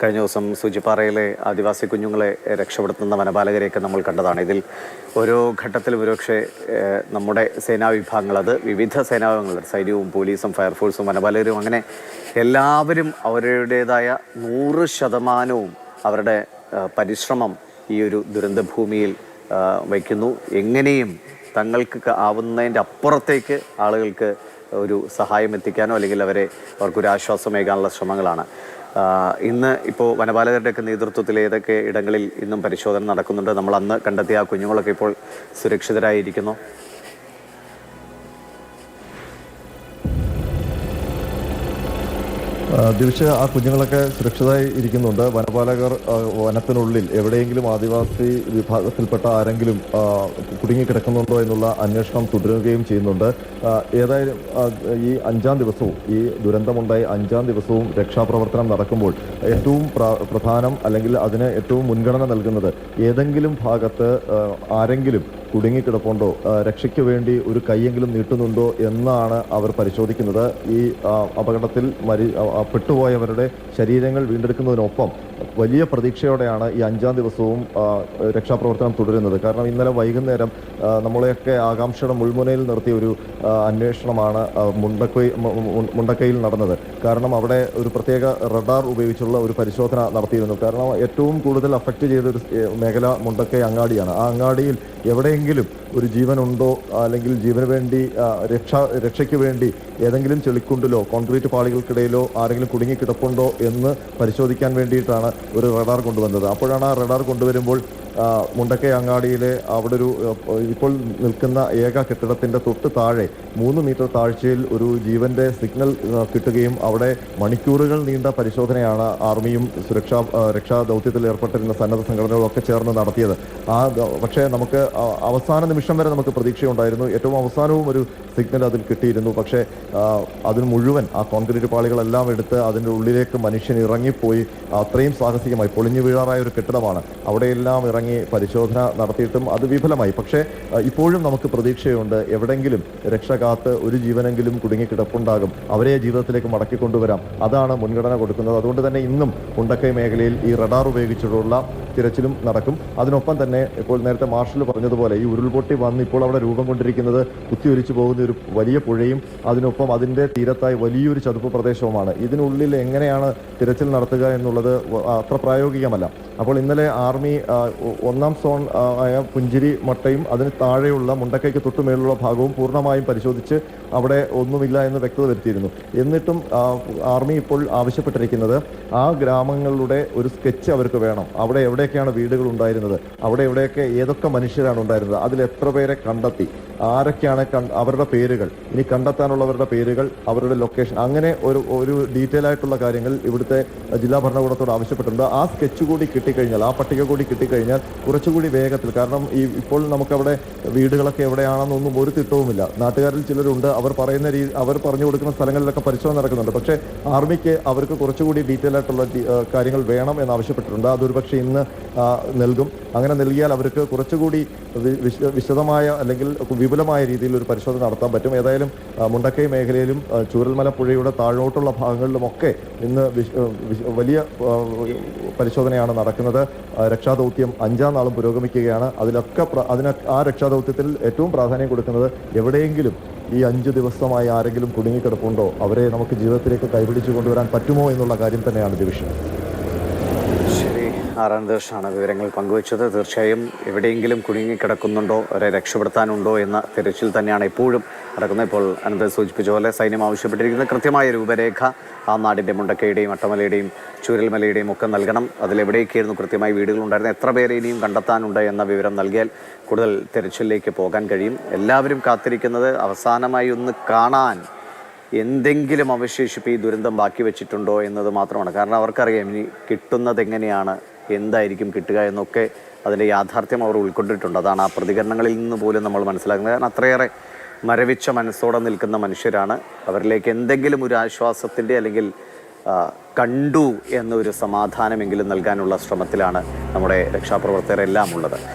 കഴിഞ്ഞ ദിവസം സൂചിപ്പാറയിലെ ആദിവാസി കുഞ്ഞുങ്ങളെ രക്ഷപ്പെടുത്തുന്ന വനപാലകരെയൊക്കെ നമ്മൾ കണ്ടതാണ്. ഇതിൽ ഓരോ ഘട്ടത്തിലും ഒരുപക്ഷെ നമ്മുടെ സേനാ വിഭാഗങ്ങൾ അത് വിവിധ സേനാ വിഭാഗങ്ങൾ സൈന്യവും പോലീസും ഫയർഫോഴ്സും വനപാലകരും അങ്ങനെ എല്ലാവരും അവരുടേതായ നൂറ് ശതമാനവും അവരുടെ പരിശ്രമം ഈ ഒരു ദുരന്തഭൂമിയിൽ വയ്ക്കുന്നു. എങ്ങനെയും തങ്ങൾക്ക് ആവുന്നതിന്റെ അപ്പുറത്തേക്ക് ആളുകൾക്ക് ഒരു സഹായം എത്തിക്കാനോ അല്ലെങ്കിൽ അവരെ അവർക്കൊരു ശ്രമങ്ങളാണ്. ഇന്ന് ഇപ്പോൾ വനപാലകരുടെയൊക്കെ നേതൃത്വത്തിൽ ഏതൊക്കെ ഇടങ്ങളിൽ ഇന്നും പരിശോധന നടക്കുന്നുണ്ട്? നമ്മൾ അന്ന് കണ്ടെത്തിയ ആ കുഞ്ഞുങ്ങളൊക്കെ ഇപ്പോൾ സുരക്ഷിതരായിരിക്കുന്നു. ആ, ദിവിഷ ആ കുഞ്ഞുങ്ങളൊക്കെ സുരക്ഷിതമായി ഇരിക്കുന്നുണ്ട്. വനപാലകർ വനത്തിനുള്ളിൽ എവിടെയെങ്കിലും ആദിവാസി വിഭാഗത്തിൽപ്പെട്ട ആരെങ്കിലും കുടുങ്ങിക്കിടക്കുന്നുണ്ടോ എന്നുള്ള അന്വേഷണം തുടരുകയും ചെയ്യുന്നുണ്ട്. ഏതായാലും ഈ അഞ്ചാം ദിവസവും ഈ ദുരന്തമുണ്ടായി അഞ്ചാം ദിവസവും രക്ഷാപ്രവർത്തനം നടക്കുമ്പോൾ ഏറ്റവും പ്രധാനം അല്ലെങ്കിൽ അതിന് ഏറ്റവും മുൻഗണന നൽകുന്നത് ഏതെങ്കിലും ഭാഗത്ത് ആരെങ്കിലും കുടുങ്ങിക്കിടപ്പുണ്ടോ? രക്ഷയ്ക്ക് വേണ്ടി ഒരു കൈയെങ്കിലും നീട്ടുന്നുണ്ടോ എന്നാണ് അവർ പരിശോധിക്കുന്നത്. ഈ അപകടത്തിൽ മരി പെട്ടുപോയവരുടെ ശരീരങ്ങൾ വീണ്ടെടുക്കുന്നതിനൊപ്പം വലിയ പ്രതീക്ഷയോടെയാണ് ഈ അഞ്ചാം ദിവസവും രക്ഷാപ്രവർത്തനം തുടരുന്നത്. കാരണം ഇന്നലെ വൈകുന്നേരം നമ്മളെയൊക്കെ ആകാംക്ഷയുടെ മുൾമുനയിൽ നിർത്തിയ ഒരു അന്വേഷണമാണ് മുണ്ടക്കൈ മുണ്ടക്കൈയിൽ നടന്നത്. കാരണം അവിടെ ഒരു പ്രത്യേക റഡാർ ഉപയോഗിച്ചുള്ള ഒരു പരിശോധന നടത്തിയിരുന്നു. കാരണം ഏറ്റവും കൂടുതൽ അഫക്റ്റ് ചെയ്ത ഒരു മേഖല മുണ്ടക്കൈ അങ്ങാടിയാണ്. ആ അങ്ങാടിയിൽ എവിടെയെങ്കിലും ഒരു ജീവനുണ്ടോ അല്ലെങ്കിൽ ജീവന് വേണ്ടി രക്ഷ രക്ഷയ്ക്ക് വേണ്ടി ഏതെങ്കിലും ചെളിക്കുണ്ടിലോ കോൺക്രീറ്റ് പാളികൾക്കിടയിലോ ആരെങ്കിലും കുടുങ്ങി കിടപ്പുണ്ടോ എന്ന് പരിശോധിക്കാൻ വേണ്ടിയിട്ടാണ് ഒരു റഡാർ കൊണ്ടുവന്നത്. അപ്പോഴാണ് ആ റഡാർ കൊണ്ടുവരുമ്പോൾ മുണ്ടക്ക അങ്ങാടിയിലെ അവിടെ ഒരു ഇപ്പോൾ നിൽക്കുന്ന ഏക കെട്ടിടത്തിന്റെ തൊട്ട് താഴെ മൂന്ന് മീറ്റർ താഴ്ചയിൽ ഒരു ജീവന്റെ സിഗ്നൽ കിട്ടുകയും അവിടെ മണിക്കൂറുകൾ നീണ്ട പരിശോധനയാണ് ആർമിയും സുരക്ഷാ രക്ഷാ ദൗത്യത്തിൽ ഏർപ്പെട്ടിരുന്ന സന്നദ്ധ സംഘടനകളൊക്കെ ചേർന്ന് നടത്തിയത്. ആ പക്ഷേ നമുക്ക് അവസാന നിമിഷം വരെ നമുക്ക് പ്രതീക്ഷയുണ്ടായിരുന്നു. ഏറ്റവും അവസാനവും ഒരു സിഗ്നൽ അതിൽ കിട്ടിയിരുന്നു. പക്ഷേ അതിന് മുഴുവൻ ആ കോൺക്രീറ്റ് പാളികളെല്ലാം എടുത്ത് അതിന്റെ ഉള്ളിലേക്ക് മനുഷ്യൻ ഇറങ്ങിപ്പോയി. അത്രയും സാഹസികമായി പൊളിഞ്ഞു വീഴാറായ ഒരു കെട്ടിടമാണ്. അവിടെയെല്ലാം ഇറങ്ങി പരിശോധന നടത്തിയിട്ടും അത് വിഫലമായി. പക്ഷേ ഇപ്പോഴും നമുക്ക് പ്രതീക്ഷയുണ്ട് എവിടെങ്കിലും രക്ഷ ഒരു ജീവനെങ്കിലും കുടുങ്ങിക്കിടപ്പുണ്ടാകും. അവരെ ജീവിതത്തിലേക്ക് മടക്കി കൊണ്ടുവരാം അതാണ് മുൻഗണന കൊടുക്കുന്നത്. അതുകൊണ്ട് തന്നെ ഇന്നും ഉണ്ടക്കൈ മേഖലയിൽ ഈ റഡാർ ഉപയോഗിച്ചിട്ടുള്ള തിരച്ചിലും നടക്കും. അതിനൊപ്പം തന്നെ ഇപ്പോൾ നേരത്തെ മാർഷൽ പറഞ്ഞതുപോലെ ഈ ഉരുൾപൊട്ടി വന്ന് ഇപ്പോൾ അവിടെ രൂപം കൊണ്ടിരിക്കുന്നത് കുത്തിയൊലിച്ചു പോകുന്ന ഒരു വലിയ പുഴയും അതിനൊപ്പം അതിന്റെ തീരത്തായി വലിയൊരു ചതുപ്പ് പ്രദേശവുമാണ്. ഇതിനുള്ളിൽ എങ്ങനെയാണ് തിരച്ചിൽ നടത്തുക എന്നുള്ളത് അത്ര പ്രായോഗികമല്ല. അപ്പോൾ ഇന്നലെ ആർമി ഒന്നാം സോൺ ആയ പുഞ്ചിരി മട്ടയും അതിന് താഴെയുള്ള മുണ്ടക്കൈക്ക് തൊട്ടുമേലുള്ള ഭാഗവും പൂർണമായും പരിശോധിച്ച് അവിടെ ഒന്നുമില്ല എന്ന് വ്യക്തത വരുത്തിയിരുന്നു. എന്നിട്ടും ആർമി ഇപ്പോൾ ആവശ്യപ്പെട്ടിരിക്കുന്നത് ആ ഗ്രാമങ്ങളുടെ ഒരു സ്കെച്ച് അവർക്ക് വേണം. അവിടെ എവിടെയൊക്കെയാണ് വീടുകൾ ഉണ്ടായിരുന്നത്? അവിടെ എവിടെയൊക്കെ ഏതൊക്കെ മനുഷ്യരാണ് ഉണ്ടായിരുന്നത്? അതിൽ എത്ര പേരെ കണ്ടെത്തി? ആരൊക്കെയാണ് അവരുടെ പേരുകൾ? ഇനി കണ്ടെത്താനുള്ളവരുടെ പേരുകൾ അവരുടെ ലൊക്കേഷൻ അങ്ങനെ ഒരു ഒരു ഡീറ്റെയിൽ ആയിട്ടുള്ള കാര്യങ്ങൾ ഇവിടുത്തെ ജില്ലാ ഭരണകൂടത്തോട് ആവശ്യപ്പെട്ടിട്ടുണ്ട്. ആ സ്കെച്ച് കൂടി കിട്ടിക്കഴിഞ്ഞാൽ ആ പട്ടിക കൂടി കിട്ടിക്കഴിഞ്ഞാൽ കുറച്ചുകൂടി വേഗത്തിൽ കാരണം ഈ ഇപ്പോൾ നമുക്കവിടെ വീടുകളൊക്കെ എവിടെയാണെന്നൊന്നും ഒരു തിട്ടവുമില്ല. നാട്ടുകാരിൽ ചിലരുണ്ട് അവർ പറയുന്ന രീതി അവർ പറഞ്ഞു കൊടുക്കുന്ന സ്ഥലങ്ങളിലൊക്കെ പരിശോധന നടക്കുന്നുണ്ട്. പക്ഷേ ആർമിക്ക് അവർക്ക് കുറച്ചുകൂടി ഡീറ്റെയിൽ ആയിട്ടുള്ള കാര്യങ്ങൾ വേണം എന്ന് ആവശ്യപ്പെട്ടിട്ടുണ്ട്. അതൊരു പക്ഷേ ഇന്ന് നൽകും. അങ്ങനെ നൽകിയാൽ അവർക്ക് കുറച്ചുകൂടി വിശ- വിശദമായ അല്ലെങ്കിൽ വിപുലമായ രീതിയിൽ ഒരു പരിശോധന നടത്താൻ പറ്റും. ഏതായാലും മുണ്ടക്കൈ മേഖലയിലും ചൂരൽമല പുഴയുടെ താഴോട്ടുള്ള ഭാഗങ്ങളിലുമൊക്കെ ഇന്ന് വലിയ പരിശോധനയാണ് നടക്കുന്നത്. രക്ഷാദൗത്യം അഞ്ചാം നാളും പുരോഗമിക്കുകയാണ്. അതിലൊക്കെ അതിന ആ രക്ഷാദൗത്യത്തിൽ ഏറ്റവും പ്രാധാന്യം കൊടുക്കുന്നത് എവിടെയെങ്കിലും ഈ അഞ്ച് ദിവസമായി ആരെങ്കിലും കുടുങ്ങിക്കിടപ്പുണ്ടോ? അവരെ നമുക്ക് ജീവിതത്തിലേക്ക് കൈപിടിച്ചു കൊണ്ടുവരാൻ പറ്റുമോ എന്നുള്ള കാര്യം തന്നെയാണ് ഡിവിഷൻ. ആറാന്തേഷാണ് വിവരങ്ങൾ പങ്കുവച്ചത്. തീർച്ചയായും എവിടെയെങ്കിലും കുടുങ്ങിക്കിടക്കുന്നുണ്ടോ അവരെ രക്ഷപ്പെടുത്താനുണ്ടോ എന്ന തിരച്ചിൽ തന്നെയാണ് എപ്പോഴും നടക്കുന്നത്. ഇപ്പോൾ അനന്ത സൂചിപ്പിച്ച പോലെ സൈന്യം ആവശ്യപ്പെട്ടിരിക്കുന്ന കൃത്യമായ രൂപരേഖ ആ നാടിന്റെ മുണ്ടക്കയുടെയും അട്ടമലയുടെയും ചൂരൽമലയുടെയും ഒക്കെ നൽകണം. അതിലെവിടെയൊക്കെയായിരുന്നു കൃത്യമായി വീടുകളുണ്ടായിരുന്നത് എത്ര പേരെ ഇനിയും കണ്ടെത്താനുണ്ട് എന്ന വിവരം നൽകിയാൽ കൂടുതൽ തിരച്ചിലേക്ക് പോകാൻ കഴിയും. എല്ലാവരും കാത്തിരിക്കുന്നത് അവസാനമായി ഒന്ന് കാണാൻ എന്തെങ്കിലും അവശേഷിപ്പ് ഈ ദുരന്തം ബാക്കി വെച്ചിട്ടുണ്ടോ എന്നത് മാത്രമാണ്. കാരണം അവർക്കറിയാം ഇനി കിട്ടുന്നത് എങ്ങനെയാണ് എന്തായിരിക്കും കിട്ടുക എന്നൊക്കെ അതിന്റെ യാഥാർത്ഥ്യം അവർ ഉൾക്കൊണ്ടിട്ടുണ്ട്. അതാണ് ആ പ്രതികരണങ്ങളിൽ നിന്ന് പോലും നമ്മൾ മനസ്സിലാക്കുന്നത്. കാരണം അത്രയേറെ മരവിച്ച മനസ്സോടെ നിൽക്കുന്ന മനുഷ്യരാണ്. അവരിലേക്ക് എന്തെങ്കിലും ഒരു ആശ്വാസത്തിന്റെ അല്ലെങ്കിൽ കണ്ടു എന്നൊരു സമാധാനമെങ്കിലും നൽകാനുള്ള ശ്രമത്തിലാണ് നമ്മുടെ രക്ഷാപ്രവർത്തകരെല്ലാം ഉള്ളത്.